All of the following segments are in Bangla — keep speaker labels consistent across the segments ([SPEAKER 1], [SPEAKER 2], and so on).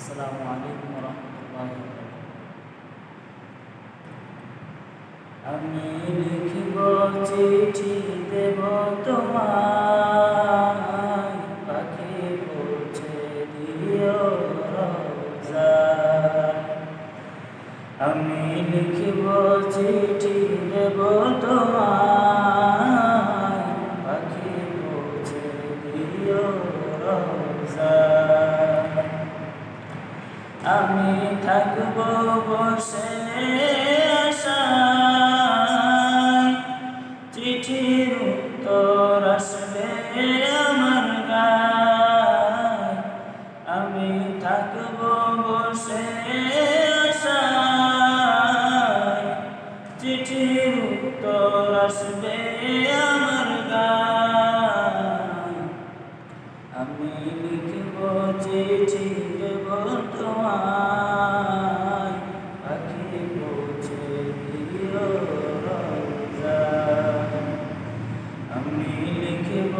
[SPEAKER 1] আসসালামু আমি লিখব চিঠি দেব তোমায় পাখি পৌঁছে দিও আমি লিখব চিঠি দেব তোমায় আমি থাকব বসে চিঠির উত্তর আসবে আমার আমি লিখব চিঠি তোমায় পাখি পৌঁছে দিও আমি লিখব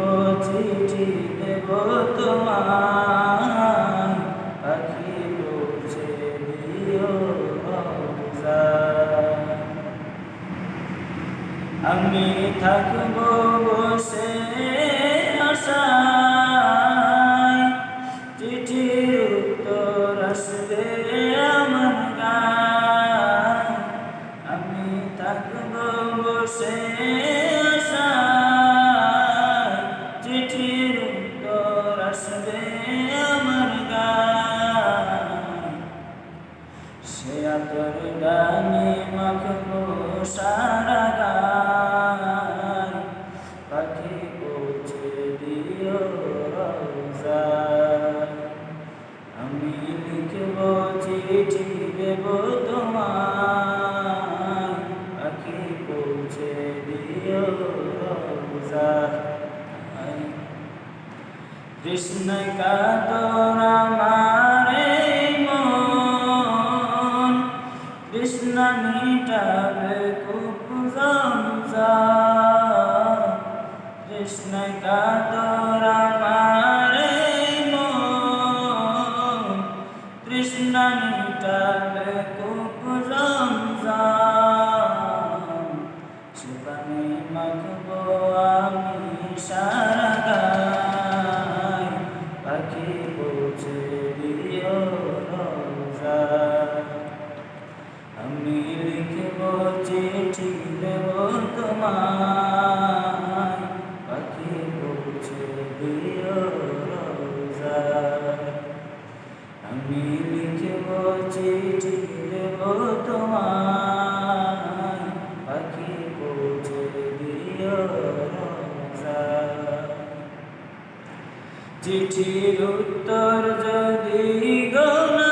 [SPEAKER 1] চিঠি দেব তোমায় পাখি পৌঁছে দিও আমি থাকব বসে বসে আশায় চিঠির উত্তর আসবে আমার গায় সে আতর গানে মাখবো সারা কৃষ্ণ কাতর আমারে মন। কৃষ্ণ মিটাবে কুপ কৃষ্ণ কাতর আমারে মন। কৃষ্ণ মিটাবে চিঠির উত্তর যদি গো না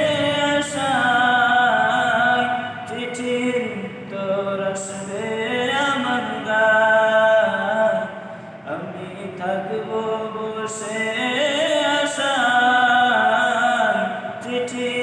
[SPEAKER 1] চিঠির